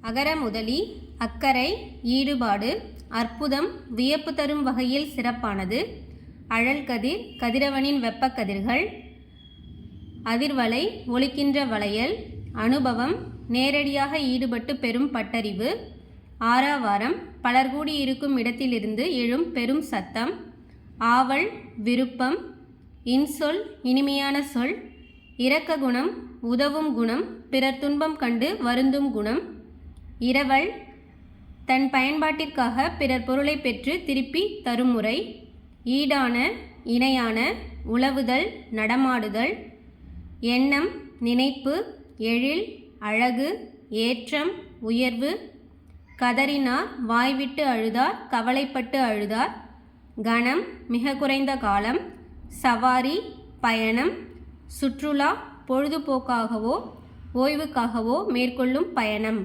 அகர முதலி அக்கறை ஈடுபாடு அற்புதம் வியப்பு தரும் வகையில் சிறப்பானது. அழல் கதிர் கதிரவனின் வெப்பக்கதிர்கள் அதிர்வலை ஒழிக்கின்ற வளையல். அனுபவம் நேரடியாக ஈடுபட்டு பெறும் பட்டறிவு. ஆறாவாரம் பலர் கூடியிருக்கும் இடத்திலிருந்து எழும் பெரும் சத்தம். ஆவல் விருப்பம். இன்சொல் இனிமையான சொல். இரக்க குணம் உதவும் குணம். பிறர் துன்பம் கண்டு வருந்தும் குணம். இரவல் தன் பயன்பாட்டிற்காக பிறர் பொருளை பெற்று திருப்பி தரும் முறை ஈடான இணையான உழவுதல் நடமாடுதல் எண்ணம் நினைப்பு எழில் அழகு ஏற்றம் உயர்வு கதறினார் வாய்விட்டு அழுதார் கவலைப்பட்டு அழுதார் கணம் மிக குறைந்த காலம் சவாரி பயணம் சுற்றுலா பொழுதுபோக்காகவோ ஓய்வுக்காகவோ மேற்கொள்ளும் பயணம்.